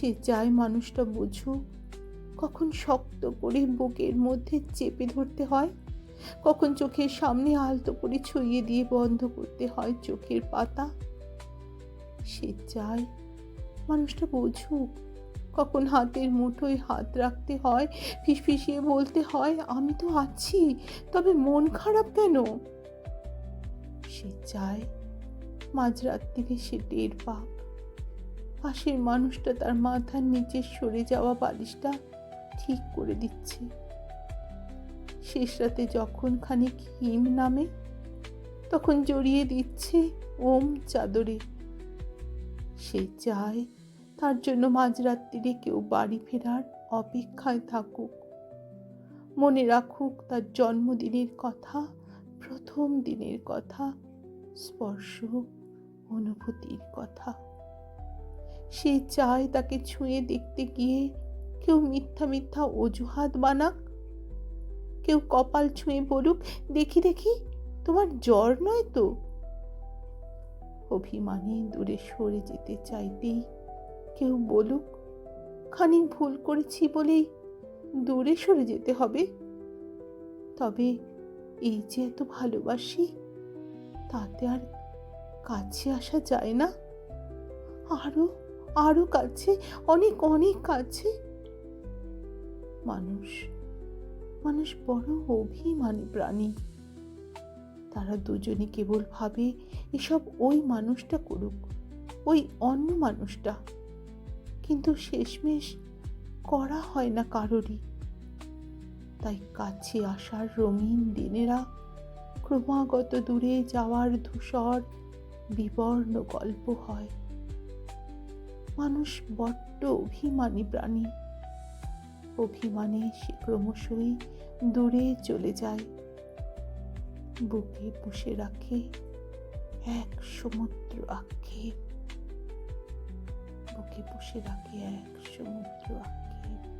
সে চায় মানুষটা বুঝুক। কখন শক্ত করে বুকের মধ্যে চেপে ধরতে হয়, কখন চোখের সামনে আলতো করে ছুঁয়ে দিয়ে বন্ধ করতে হয় চোখের পাতা। সে চায় মানুষটা বুঝুক। কখন হাতের মুঠোয় হাত রাখতে হয়, ফিসফিসিয়ে বলতে হয়, আমি তো আছি, তবে মন খারাপ কেন? সে চায় মাঝরাত্রিরে সে টের পাক। পাশের মানুষটা তার মাথার নিচে সরে যাওয়া বালিশটা ঠিক করে দিচ্ছে। শেষ রাতে যখন খানিক হিম নামে, তখন জড়িয়ে দিচ্ছে ওম চাদরে। সে চায় তার জন্য মাঝরাত্রিরে কেউ বাড়ি ফেরার অপেক্ষায় থাকুক। মনে রাখুক তার জন্মদিনের কথা, প্রথম দিনের কথা, স্পর্শ, অনুভূতির কথা। সে চায় তাকে ছুঁয়ে দেখতে গিয়ে কেউ মিথ্যা মিথ্যা অজুহাত বানাক। কেউ কপাল ছুঁয়ে বলুক, দেখি দেখি, তোমার জ্বর নয় তো? অভিমানে দূরে সরে যেতে চাইতেই কেউ বলুক, খানিক ভুল করেছি বলেই দূরে সরে যেতে হবে। তবে এই যে এত ভালোবাসি, তাতে আর কাছে আসা যায় না। আরও আরও কাছে, অনেক অনেক কাছে। মানুষ মানুষ বড় অভিমানী প্রাণী। তারা দুজনে কেবল ভাবে, এসব ওই মানুষটা করুক, ওই অন্য মানুষটা। কিন্তু শেষমেশ করা হয় না কারোরই। তাই কাছে আসার রঙিন দিনেরা ক্রমাগত দূরে যাওয়ার ধূসর, বিবর্ণ গল্প হয়। মানুষ বড্ড অভিমানী প্রাণী। অভিমানে সে ক্রমশই দূরে চলে যায়। বুকে পুষে রাখে এক সমুদ্র আক্ষেপ। বুকে পুষে রাখে এক সমুদ্র আক্ষেপ।